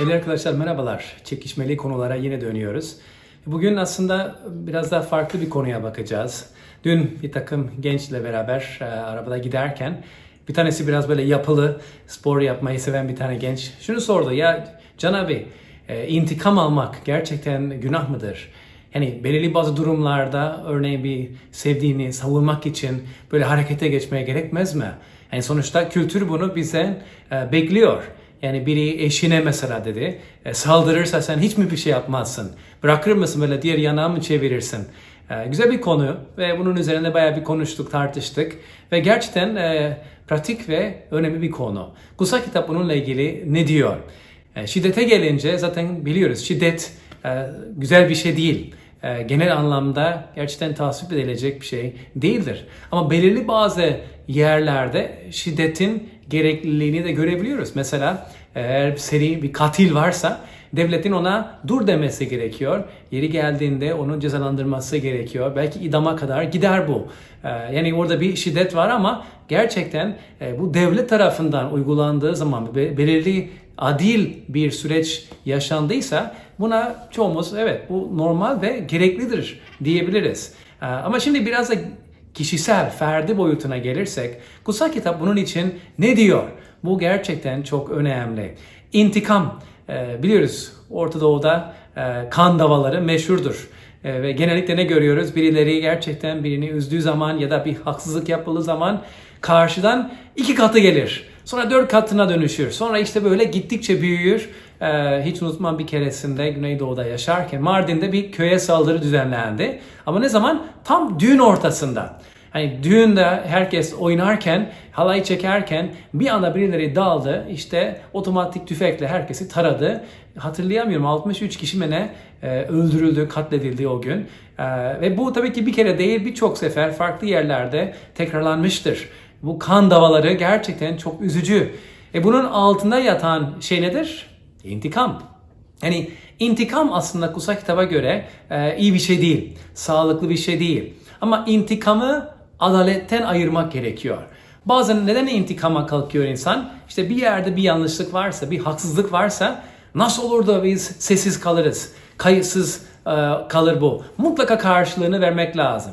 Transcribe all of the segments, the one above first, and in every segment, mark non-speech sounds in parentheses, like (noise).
Değerli arkadaşlar merhabalar. Çekişmeli konulara yine dönüyoruz. Bugün aslında biraz daha farklı bir konuya bakacağız. Dün bir takım gençle beraber e, arabada giderken bir tanesi biraz böyle yapılı, spor yapmayı seven bir tane genç şunu sordu. Ya Can abi e, intikam almak gerçekten günah mıdır? Yani belirli bazı durumlarda örneğin bir sevdiğini savunmak için böyle harekete geçmeye gerekmez mi? Yani sonuçta kültür bunu bize e, bekliyor. Yani biri eşine mesela dedi, e, saldırırsa sen hiç mi bir şey yapmazsın? Bırakır mısın böyle diğer yana mı çevirirsin? E, güzel bir konu ve bunun üzerinde bayağı bir konuştuk, tartıştık. Ve gerçekten e, pratik ve önemli bir konu. Kutsal kitap bununla ilgili ne diyor? E, şiddete gelince zaten biliyoruz şiddet e, güzel bir şey değil. E, genel anlamda gerçekten tasvip edilecek bir şey değildir. Ama belirli bazı yerlerde şiddetin gerekliliğini de görebiliyoruz. Mesela eğer seri bir katil varsa devletin ona dur demesi gerekiyor. Yeri geldiğinde onu cezalandırması gerekiyor. Belki idama kadar gider bu. Yani orada bir şiddet var ama gerçekten bu devlet tarafından uygulandığı zaman be- belirli adil bir süreç yaşandıysa buna çoğumuz evet bu normal ve gereklidir diyebiliriz. Ama şimdi biraz da kişisel, ferdi boyutuna gelirsek kutsal kitap bunun için ne diyor? Bu gerçekten çok önemli. İntikam. Ee, biliyoruz Orta Doğu'da e, kan davaları meşhurdur. E, ve genellikle ne görüyoruz? Birileri gerçekten birini üzdüğü zaman ya da bir haksızlık yapıldığı zaman karşıdan iki katı gelir. Sonra dört katına dönüşür. Sonra işte böyle gittikçe büyür. Ee, hiç unutmam bir keresinde Güneydoğu'da yaşarken Mardin'de bir köye saldırı düzenlendi. Ama ne zaman? Tam düğün ortasında. Hani düğünde herkes oynarken, halay çekerken bir anda birileri daldı. İşte otomatik tüfekle herkesi taradı. Hatırlayamıyorum 63 kişi mi ne e, öldürüldü, katledildi o gün. E, ve bu tabii ki bir kere değil birçok sefer farklı yerlerde tekrarlanmıştır. Bu kan davaları gerçekten çok üzücü. E bunun altında yatan şey nedir? İntikam. Yani intikam aslında kutsal kitaba göre e, iyi bir şey değil, sağlıklı bir şey değil. Ama intikamı adaletten ayırmak gerekiyor. Bazen neden intikama kalkıyor insan? İşte bir yerde bir yanlışlık varsa, bir haksızlık varsa nasıl olur da biz sessiz kalırız, kayıtsız e, kalır bu. Mutlaka karşılığını vermek lazım.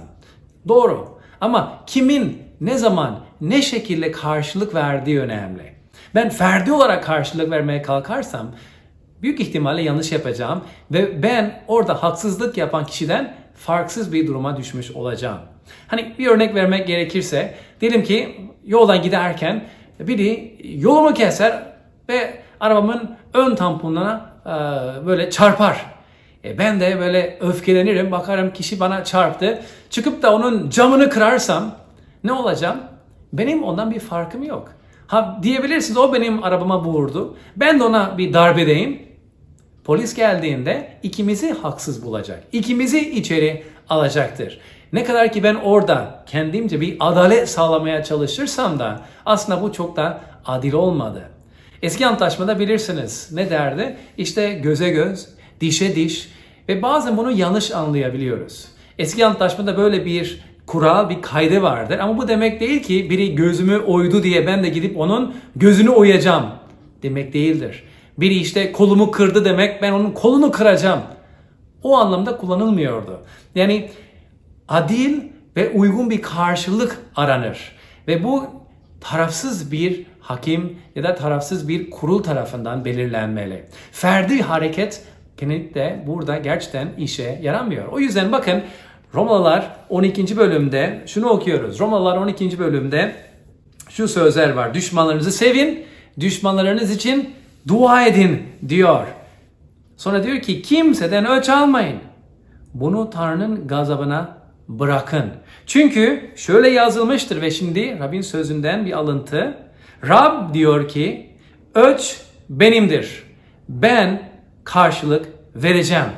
Doğru. Ama kimin, ne zaman, ne şekilde karşılık verdiği önemli. Ben ferdi olarak karşılık vermeye kalkarsam büyük ihtimalle yanlış yapacağım ve ben orada haksızlık yapan kişiden farksız bir duruma düşmüş olacağım. Hani bir örnek vermek gerekirse diyelim ki yoldan giderken biri yolumu keser ve arabamın ön tamponuna e, böyle çarpar. E ben de böyle öfkelenirim, bakarım kişi bana çarptı. Çıkıp da onun camını kırarsam ne olacağım? Benim ondan bir farkım yok. Ha diyebilirsiniz o benim arabama vurdu. Ben de ona bir darbedeyim. Polis geldiğinde ikimizi haksız bulacak. İkimizi içeri alacaktır. Ne kadar ki ben orada kendimce bir adalet sağlamaya çalışırsam da aslında bu çok da adil olmadı. Eski antlaşmada bilirsiniz ne derdi? İşte göze göz, dişe diş ve bazen bunu yanlış anlayabiliyoruz. Eski antlaşmada böyle bir kural, bir kaydı vardır ama bu demek değil ki biri gözümü oydu diye ben de gidip onun gözünü oyacağım demek değildir. Biri işte kolumu kırdı demek ben onun kolunu kıracağım. O anlamda kullanılmıyordu. Yani adil ve uygun bir karşılık aranır. Ve bu tarafsız bir hakim ya da tarafsız bir kurul tarafından belirlenmeli. Ferdi hareket genellikle burada gerçekten işe yaramıyor. O yüzden bakın Romalılar 12. bölümde şunu okuyoruz. Romalılar 12. bölümde şu sözler var. Düşmanlarınızı sevin, düşmanlarınız için dua edin diyor. Sonra diyor ki kimseden öç almayın. Bunu Tanrı'nın gazabına bırakın. Çünkü şöyle yazılmıştır ve şimdi Rabbin sözünden bir alıntı. Rab diyor ki öç benimdir. Ben karşılık vereceğim.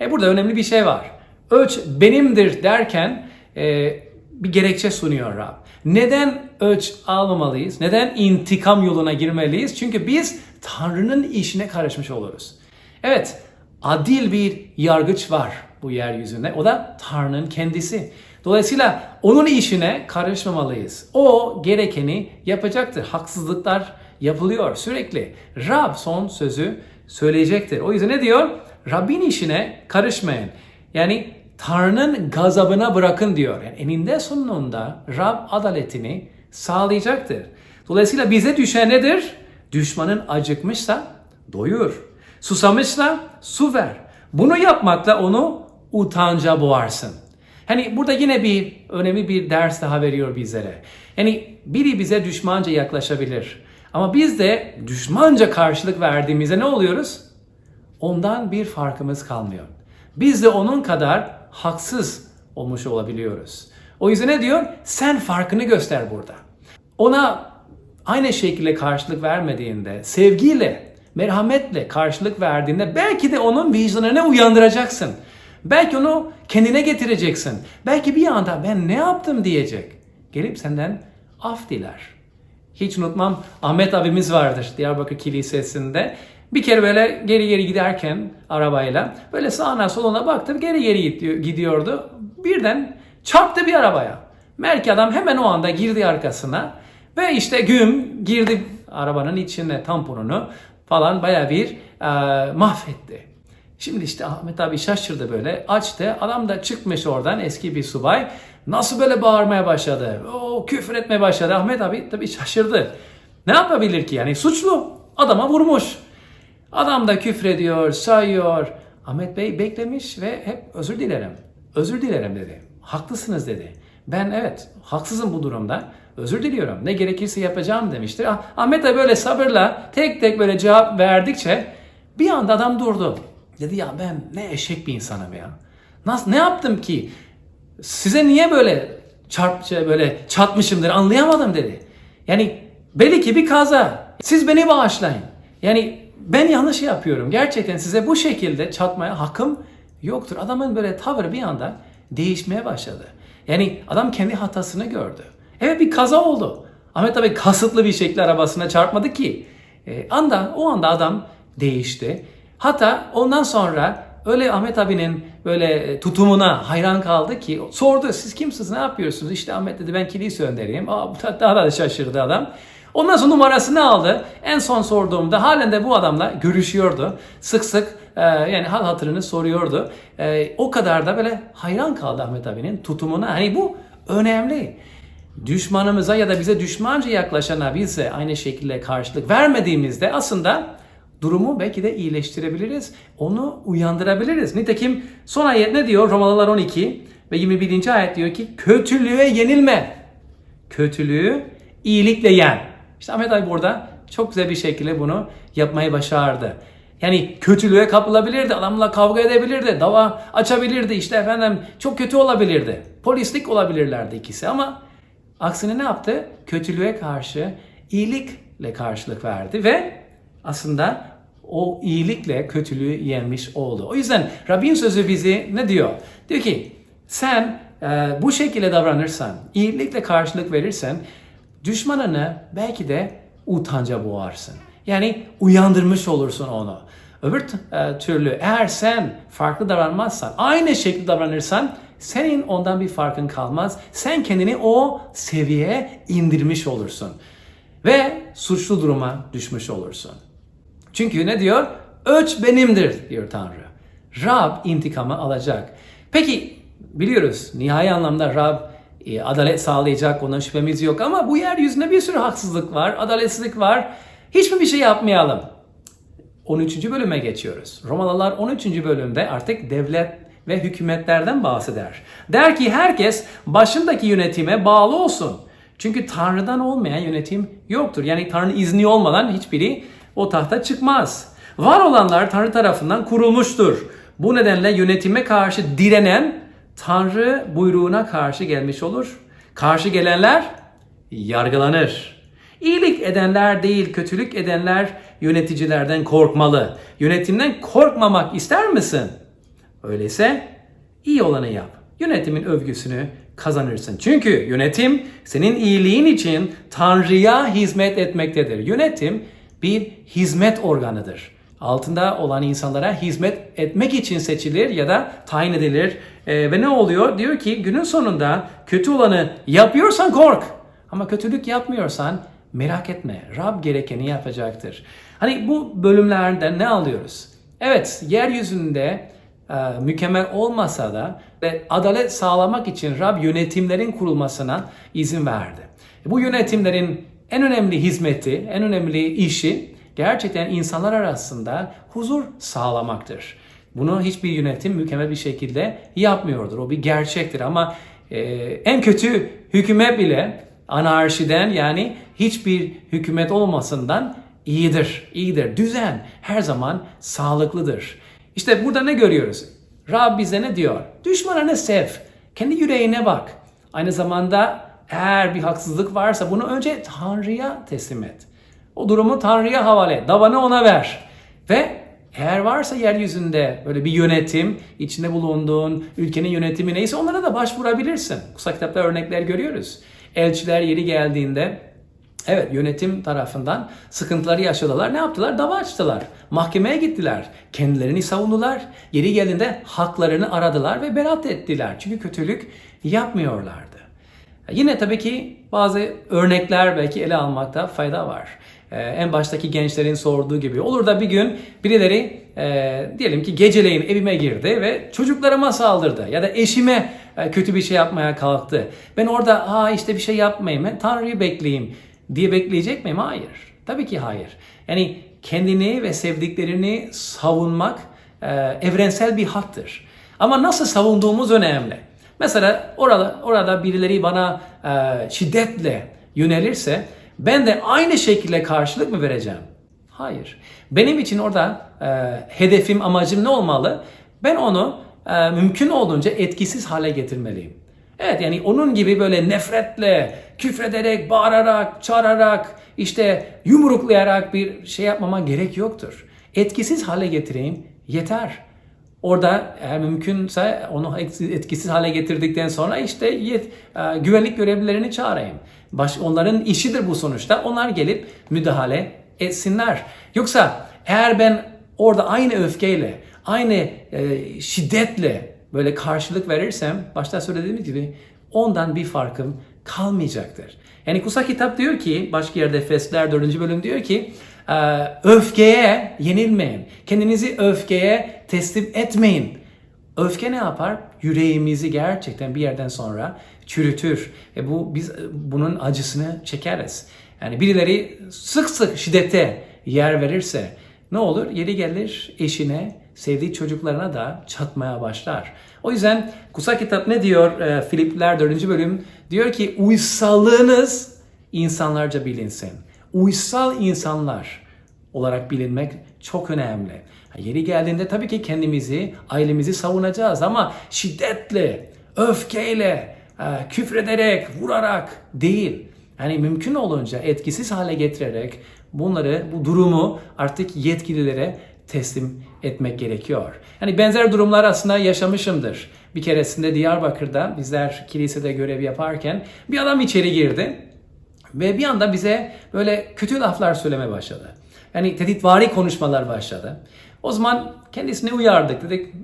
E burada önemli bir şey var. Öç benimdir derken e, bir gerekçe sunuyor Rab. Neden öç almamalıyız? Neden intikam yoluna girmeliyiz? Çünkü biz Tanrı'nın işine karışmış oluruz. Evet, adil bir yargıç var bu yeryüzünde. O da Tanrı'nın kendisi. Dolayısıyla onun işine karışmamalıyız. O gerekeni yapacaktır. Haksızlıklar yapılıyor sürekli. Rab son sözü söyleyecektir. O yüzden ne diyor? Rabbin işine karışmayın. Yani Tanrı'nın gazabına bırakın diyor. Yani eninde sonunda Rab adaletini sağlayacaktır. Dolayısıyla bize düşen nedir? Düşmanın acıkmışsa doyur. Susamışsa su ver. Bunu yapmakla onu utanca boğarsın. Hani burada yine bir önemli bir ders daha veriyor bizlere. Yani biri bize düşmanca yaklaşabilir. Ama biz de düşmanca karşılık verdiğimizde ne oluyoruz? Ondan bir farkımız kalmıyor. Biz de onun kadar haksız olmuş olabiliyoruz. O yüzden ne diyor? Sen farkını göster burada. Ona aynı şekilde karşılık vermediğinde, sevgiyle, merhametle karşılık verdiğinde belki de onun vicdanını uyandıracaksın. Belki onu kendine getireceksin. Belki bir anda ben ne yaptım diyecek. Gelip senden af diler. Hiç unutmam Ahmet abimiz vardır Diyarbakır Kilisesi'nde. Bir kere böyle geri geri giderken arabayla böyle sağına soluna baktım geri geri gidiyordu. Birden çarptı bir arabaya. Belki adam hemen o anda girdi arkasına ve işte güm girdi arabanın içine tamponunu falan baya bir e, mahvetti. Şimdi işte Ahmet abi şaşırdı böyle açtı. Adam da çıkmış oradan eski bir subay. Nasıl böyle bağırmaya başladı? O küfür etmeye başladı. Ahmet abi tabii şaşırdı. Ne yapabilir ki yani suçlu. Adama vurmuş. Adam da küfrediyor, sayıyor. Ahmet Bey beklemiş ve hep özür dilerim. Özür dilerim dedi. Haklısınız dedi. Ben evet haksızım bu durumda. Özür diliyorum. Ne gerekirse yapacağım demiştir. Ah, Ahmet de böyle sabırla tek tek böyle cevap verdikçe bir anda adam durdu. Dedi ya ben ne eşek bir insanım ya. Nasıl ne yaptım ki? Size niye böyle çarp böyle çatmışımdır anlayamadım dedi. Yani belli ki bir kaza. Siz beni bağışlayın. Yani ben yanlış yapıyorum. Gerçekten size bu şekilde çatmaya hakkım yoktur. Adamın böyle tavrı bir anda değişmeye başladı. Yani adam kendi hatasını gördü. Evet bir kaza oldu. Ahmet tabii kasıtlı bir şekilde arabasına çarpmadı ki. E, anda o anda adam değişti. Hatta ondan sonra öyle Ahmet abinin böyle tutumuna hayran kaldı ki sordu siz kimsiniz ne yapıyorsunuz? İşte Ahmet dedi ben kilise önderiyim. Aa, daha da şaşırdı adam. Ondan sonra numarasını aldı. En son sorduğumda halen de bu adamla görüşüyordu. Sık sık e, yani hal hatırını soruyordu. E, o kadar da böyle hayran kaldı Ahmet abinin tutumuna. Hani bu önemli. Düşmanımıza ya da bize düşmanca yaklaşana bize aynı şekilde karşılık vermediğimizde aslında durumu belki de iyileştirebiliriz. Onu uyandırabiliriz. Nitekim son ayet ne diyor? Romalılar 12 ve 21. ayet diyor ki kötülüğe yenilme. Kötülüğü iyilikle yen. İşte Ahmet abi burada çok güzel bir şekilde bunu yapmayı başardı. Yani kötülüğe kapılabilirdi, adamla kavga edebilirdi, dava açabilirdi, işte efendim çok kötü olabilirdi. Polislik olabilirlerdi ikisi ama aksine ne yaptı? Kötülüğe karşı iyilikle karşılık verdi ve aslında o iyilikle kötülüğü yenmiş oldu. O yüzden Rabbin sözü bizi ne diyor? Diyor ki sen e, bu şekilde davranırsan, iyilikle karşılık verirsen düşmanını belki de utanca boğarsın. Yani uyandırmış olursun onu. Öbür e, türlü eğer sen farklı davranmazsan, aynı şekilde davranırsan senin ondan bir farkın kalmaz. Sen kendini o seviyeye indirmiş olursun. Ve suçlu duruma düşmüş olursun. Çünkü ne diyor? Ölç benimdir diyor Tanrı. Rab intikamı alacak. Peki biliyoruz nihai anlamda Rab e, adalet sağlayacak ondan şüphemiz yok ama bu yeryüzünde bir sürü haksızlık var, adaletsizlik var. Hiçbir bir şey yapmayalım. 13. bölüme geçiyoruz. Romalılar 13. bölümde artık devlet ve hükümetlerden bahseder. Der ki herkes başındaki yönetime bağlı olsun. Çünkü Tanrı'dan olmayan yönetim yoktur. Yani Tanrı izni olmadan hiçbiri o tahta çıkmaz. Var olanlar Tanrı tarafından kurulmuştur. Bu nedenle yönetime karşı direnen Tanrı buyruğuna karşı gelmiş olur. Karşı gelenler yargılanır. İyilik edenler değil, kötülük edenler yöneticilerden korkmalı. Yönetimden korkmamak ister misin? Öyleyse iyi olanı yap. Yönetimin övgüsünü kazanırsın. Çünkü yönetim senin iyiliğin için Tanrı'ya hizmet etmektedir. Yönetim bir hizmet organıdır. Altında olan insanlara hizmet etmek için seçilir ya da tayin edilir. Ee, ve ne oluyor? Diyor ki günün sonunda kötü olanı yapıyorsan kork. Ama kötülük yapmıyorsan merak etme. Rab gerekeni yapacaktır. Hani bu bölümlerden ne alıyoruz? Evet, yeryüzünde e, mükemmel olmasa da ve adalet sağlamak için Rab yönetimlerin kurulmasına izin verdi. Bu yönetimlerin en önemli hizmeti, en önemli işi gerçekten insanlar arasında huzur sağlamaktır. Bunu hiçbir yönetim mükemmel bir şekilde yapmıyordur. O bir gerçektir ama e, en kötü hükümet bile anarşiden yani hiçbir hükümet olmasından iyidir, iyidir. Düzen her zaman sağlıklıdır. İşte burada ne görüyoruz? Rab bize ne diyor? Düşmanını sev. Kendi yüreğine bak. Aynı zamanda eğer bir haksızlık varsa bunu önce Tanrı'ya teslim et. O durumu Tanrı'ya havale. Davanı ona ver. Ve eğer varsa yeryüzünde böyle bir yönetim, içinde bulunduğun ülkenin yönetimi neyse onlara da başvurabilirsin. Kutsal kitapta örnekler görüyoruz. Elçiler yeri geldiğinde Evet yönetim tarafından sıkıntıları yaşadılar. Ne yaptılar? Dava açtılar. Mahkemeye gittiler. Kendilerini savundular. Yeri geldiğinde haklarını aradılar ve beraat ettiler. Çünkü kötülük yapmıyorlardı. Yine tabii ki bazı örnekler belki ele almakta fayda var. Ee, en baştaki gençlerin sorduğu gibi olur da bir gün birileri e, diyelim ki geceleyin evime girdi ve çocuklarıma saldırdı ya da eşime e, kötü bir şey yapmaya kalktı. Ben orada ha işte bir şey yapmayayım, ben Tanrı'yı bekleyeyim diye bekleyecek miyim? Hayır. Tabii ki hayır. Yani kendini ve sevdiklerini savunmak e, evrensel bir haktır. Ama nasıl savunduğumuz önemli. Mesela orada, orada birileri bana e, şiddetle yönelirse ben de aynı şekilde karşılık mı vereceğim? Hayır. Benim için orada e, hedefim, amacım ne olmalı? Ben onu e, mümkün olduğunca etkisiz hale getirmeliyim. Evet yani onun gibi böyle nefretle, küfrederek, bağırarak, çağırarak, işte yumruklayarak bir şey yapmama gerek yoktur. Etkisiz hale getireyim yeter. Orada eğer mümkünse onu etkisiz hale getirdikten sonra işte yet, e, güvenlik görevlilerini çağırayım. Baş, onların işidir bu sonuçta. Onlar gelip müdahale etsinler. Yoksa eğer ben orada aynı öfkeyle, aynı e, şiddetle böyle karşılık verirsem başta söylediğim gibi ondan bir farkım kalmayacaktır. Yani kutsal kitap diyor ki başka yerde Efesler 4. bölüm diyor ki e, öfkeye yenilmeyin. Kendinizi öfkeye teslim etmeyin. Öfke ne yapar? Yüreğimizi gerçekten bir yerden sonra çürütür. Ve bu biz bunun acısını çekeriz. Yani birileri sık sık şiddete yer verirse ne olur? Yeri gelir eşine, sevdiği çocuklarına da çatmaya başlar. O yüzden kutsal kitap ne diyor? E, Filipler 4. bölüm diyor ki uysallığınız insanlarca bilinsin. Uysal insanlar olarak bilinmek çok önemli. Yeri geldiğinde tabii ki kendimizi, ailemizi savunacağız ama şiddetle, öfkeyle, e, küfrederek, vurarak değil. Yani mümkün olunca etkisiz hale getirerek bunları, bu durumu artık yetkililere teslim etmek gerekiyor. Yani benzer durumlar aslında yaşamışımdır. Bir keresinde Diyarbakır'da bizler kilisede görev yaparken bir adam içeri girdi ve bir anda bize böyle kötü laflar söylemeye başladı. Yani tehditvari konuşmalar başladı. O zaman kendisini uyardık. Dedik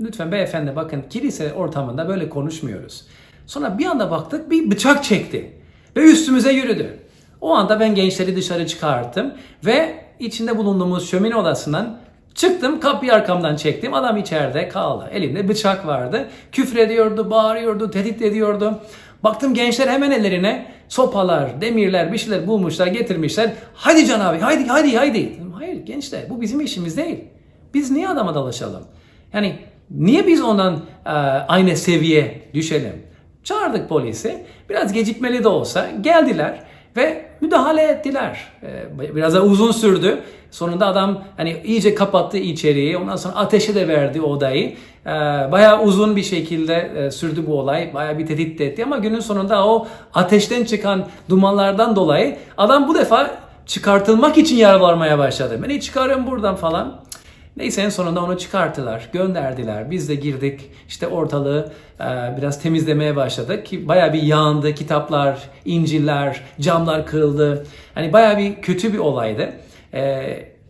lütfen beyefendi bakın kilise ortamında böyle konuşmuyoruz. Sonra bir anda baktık bir bıçak çekti ve üstümüze yürüdü. O anda ben gençleri dışarı çıkarttım ve içinde bulunduğumuz şömine odasından çıktım kapıyı arkamdan çektim. Adam içeride kaldı. Elinde bıçak vardı. Küfür ediyordu, bağırıyordu, tehdit ediyordu. Baktım gençler hemen ellerine sopalar, demirler, bir şeyler bulmuşlar, getirmişler. Hadi Can abi, haydi, haydi, haydi. Dedim, Hayır gençler, bu bizim işimiz değil. Biz niye adama dalaşalım? Yani niye biz ondan e, aynı seviye düşelim? Çağırdık polisi. Biraz gecikmeli de olsa geldiler ve müdahale ettiler. Ee, biraz da uzun sürdü. Sonunda adam hani iyice kapattı içeriği. Ondan sonra ateşe de verdi odayı. Ee, bayağı uzun bir şekilde e, sürdü bu olay. Bayağı bir tehdit etti ama günün sonunda o ateşten çıkan dumanlardan dolayı adam bu defa çıkartılmak için yalvarmaya başladı. Beni çıkarın buradan falan. Neyse en sonunda onu çıkarttılar, gönderdiler. Biz de girdik, işte ortalığı e, biraz temizlemeye başladık ki baya bir yandı, kitaplar, inciller, camlar kırıldı. Hani baya bir kötü bir olaydı. E,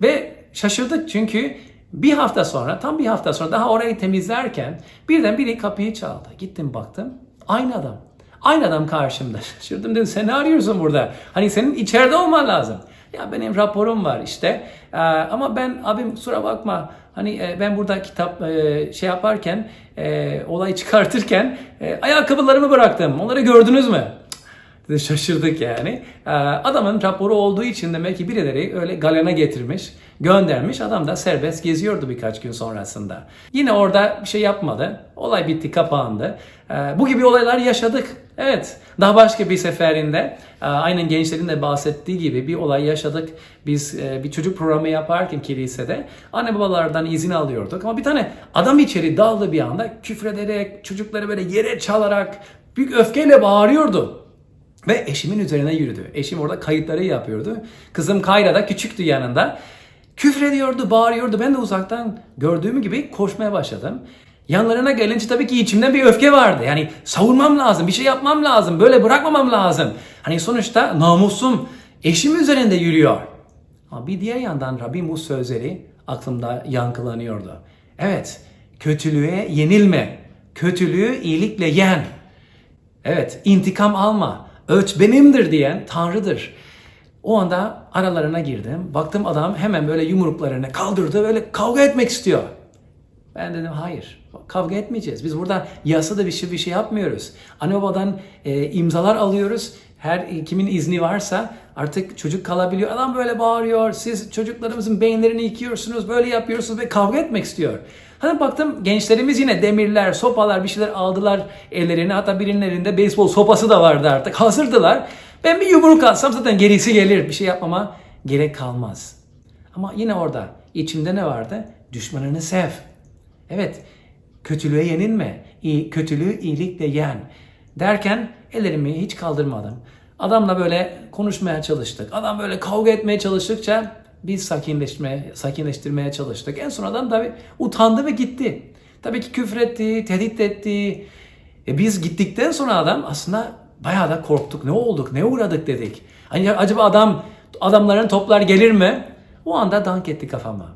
ve şaşırdık çünkü bir hafta sonra, tam bir hafta sonra daha orayı temizlerken birden biri kapıyı çaldı. Gittim baktım, aynı adam. Aynı adam karşımda. (laughs) Şaşırdım dedim sen ne arıyorsun burada? Hani senin içeride olman lazım. Ya benim raporum var işte. Ee, ama ben abim kusura bakma. Hani e, ben burada kitap e, şey yaparken, e, olay (laughs) çıkartırken e, ayakkabılarımı bıraktım. Onları gördünüz mü? Şaşırdık yani. Ee, Adamın raporu olduğu için demek ki birileri öyle galena getirmiş, göndermiş. Adam da serbest geziyordu birkaç gün sonrasında. Yine orada bir şey yapmadı. Olay bitti, kapandı. Ee, Bu gibi olaylar yaşadık. Evet, daha başka bir seferinde e, aynen gençlerin de bahsettiği gibi bir olay yaşadık. Biz e, bir çocuk programı yaparken kilisede anne babalardan izin alıyorduk. Ama bir tane adam içeri daldı bir anda küfrederek, çocukları böyle yere çalarak büyük öfkeyle bağırıyordu. Ve eşimin üzerine yürüdü. Eşim orada kayıtları yapıyordu. Kızım Kayra da küçüktü yanında. Küfrediyordu, bağırıyordu. Ben de uzaktan gördüğüm gibi koşmaya başladım. Yanlarına gelince tabii ki içimden bir öfke vardı. Yani savunmam lazım, bir şey yapmam lazım, böyle bırakmamam lazım. Hani sonuçta namusum eşim üzerinde yürüyor. Ama bir diğer yandan Rabbim bu sözleri aklımda yankılanıyordu. Evet, kötülüğe yenilme, kötülüğü iyilikle yen. Evet, intikam alma. Ölç benimdir diyen Tanrı'dır. O anda aralarına girdim. Baktım adam hemen böyle yumruklarını kaldırdı. Böyle kavga etmek istiyor. Ben dedim hayır. Kavga etmeyeceğiz. Biz burada yasada bir şey bir şey yapmıyoruz. Anne babadan e, imzalar alıyoruz. Her kimin izni varsa artık çocuk kalabiliyor. Adam böyle bağırıyor. Siz çocuklarımızın beyinlerini yıkıyorsunuz. Böyle yapıyorsunuz ve kavga etmek istiyor. Hani baktım gençlerimiz yine demirler, sopalar bir şeyler aldılar ellerine. Hatta birinin elinde beyzbol sopası da vardı artık. (laughs) Hazırdılar. Ben bir yumruk atsam zaten gerisi gelir. Bir şey yapmama gerek kalmaz. Ama yine orada içimde ne vardı? Düşmanını sev. Evet, kötülüğe yenilme. İyi, kötülüğü iyilikle yen. Derken ellerimi hiç kaldırmadım. Adamla böyle konuşmaya çalıştık. Adam böyle kavga etmeye çalıştıkça biz sakinleşmeye, sakinleştirmeye çalıştık. En son adam tabii utandı ve gitti. Tabii ki küfretti, tehdit etti. E biz gittikten sonra adam aslında bayağı da korktuk. Ne olduk, ne uğradık dedik. Hani acaba adam adamların toplar gelir mi? O anda dank etti kafama.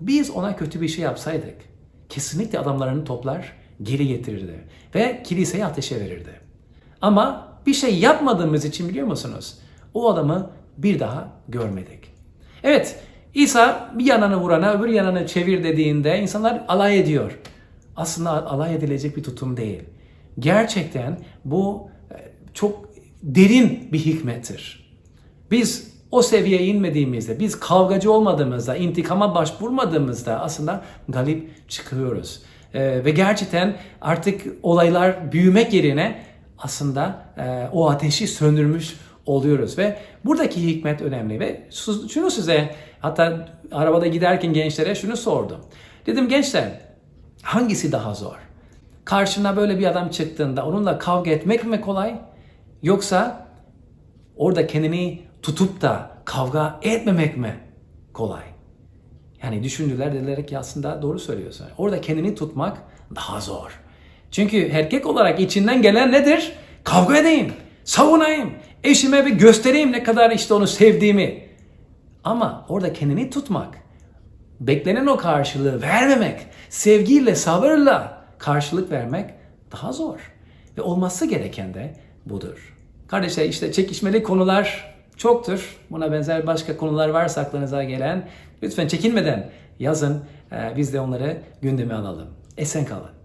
Biz ona kötü bir şey yapsaydık kesinlikle adamlarını toplar geri getirirdi ve kiliseye ateşe verirdi. Ama bir şey yapmadığımız için biliyor musunuz? O adamı bir daha görmedik. Evet, İsa bir yanını vurana öbür yanını çevir dediğinde insanlar alay ediyor. Aslında alay edilecek bir tutum değil. Gerçekten bu e, çok derin bir hikmettir. Biz o seviyeye inmediğimizde, biz kavgacı olmadığımızda, intikama başvurmadığımızda aslında galip çıkıyoruz. Ee, ve gerçekten artık olaylar büyümek yerine aslında e, o ateşi söndürmüş oluyoruz ve buradaki hikmet önemli ve şu- şunu size hatta arabada giderken gençlere şunu sordum. Dedim gençler hangisi daha zor? Karşına böyle bir adam çıktığında onunla kavga etmek mi kolay yoksa orada kendini tutup da kavga etmemek mi kolay? Yani düşündüler dediler ki aslında doğru söylüyorsun. Orada kendini tutmak daha zor. Çünkü erkek olarak içinden gelen nedir? Kavga edeyim, savunayım, eşime bir göstereyim ne kadar işte onu sevdiğimi. Ama orada kendini tutmak, beklenen o karşılığı vermemek, sevgiyle, sabırla karşılık vermek daha zor. Ve olması gereken de budur. Kardeşler işte çekişmeli konular çoktur. Buna benzer başka konular varsa aklınıza gelen lütfen çekinmeden yazın. Ee, Biz de onları gündeme alalım. Esen kalın.